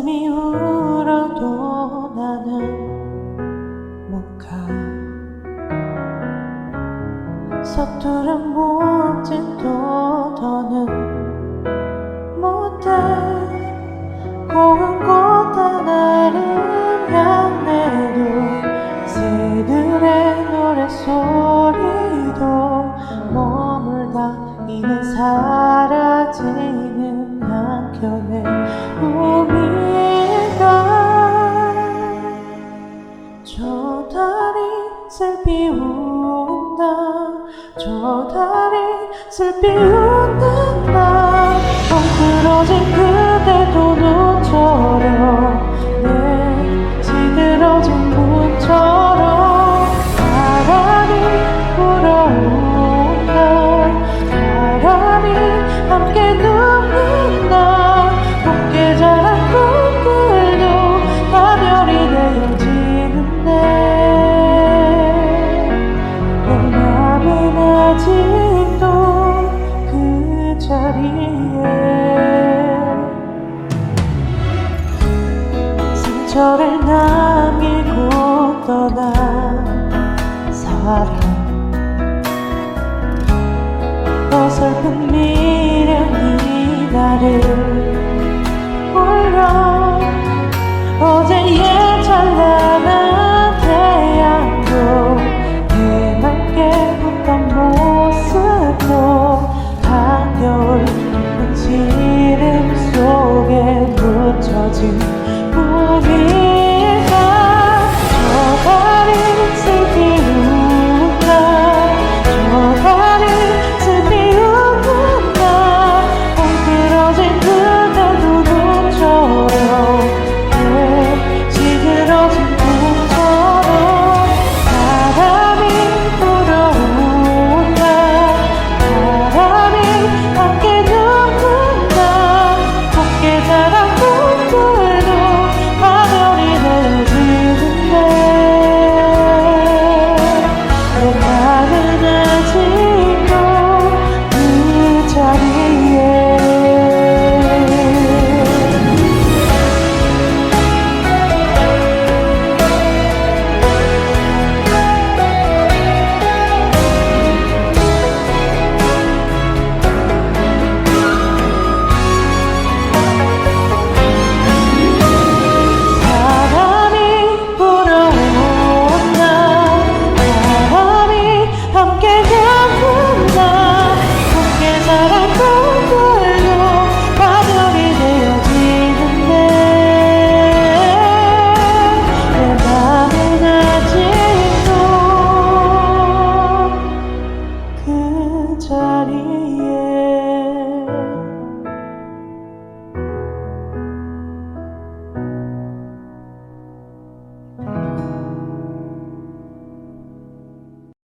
가슴이 울어도 나는 못 가. 서투른 몸짓도 더는 못해. 고운 곳 하나를 향해도 새들의 노래소리도 머물다 이는 사라지는 한켠에 슬피 운다. 저 달이 슬피 날 엉클어진 그대도 눈처럼 내 시들어진 문처럼 바람이 불어온다. 바람이 함께 눕는 날 상처를 남기고 떠난 사람. 어설픈 미련이 나를 eternity.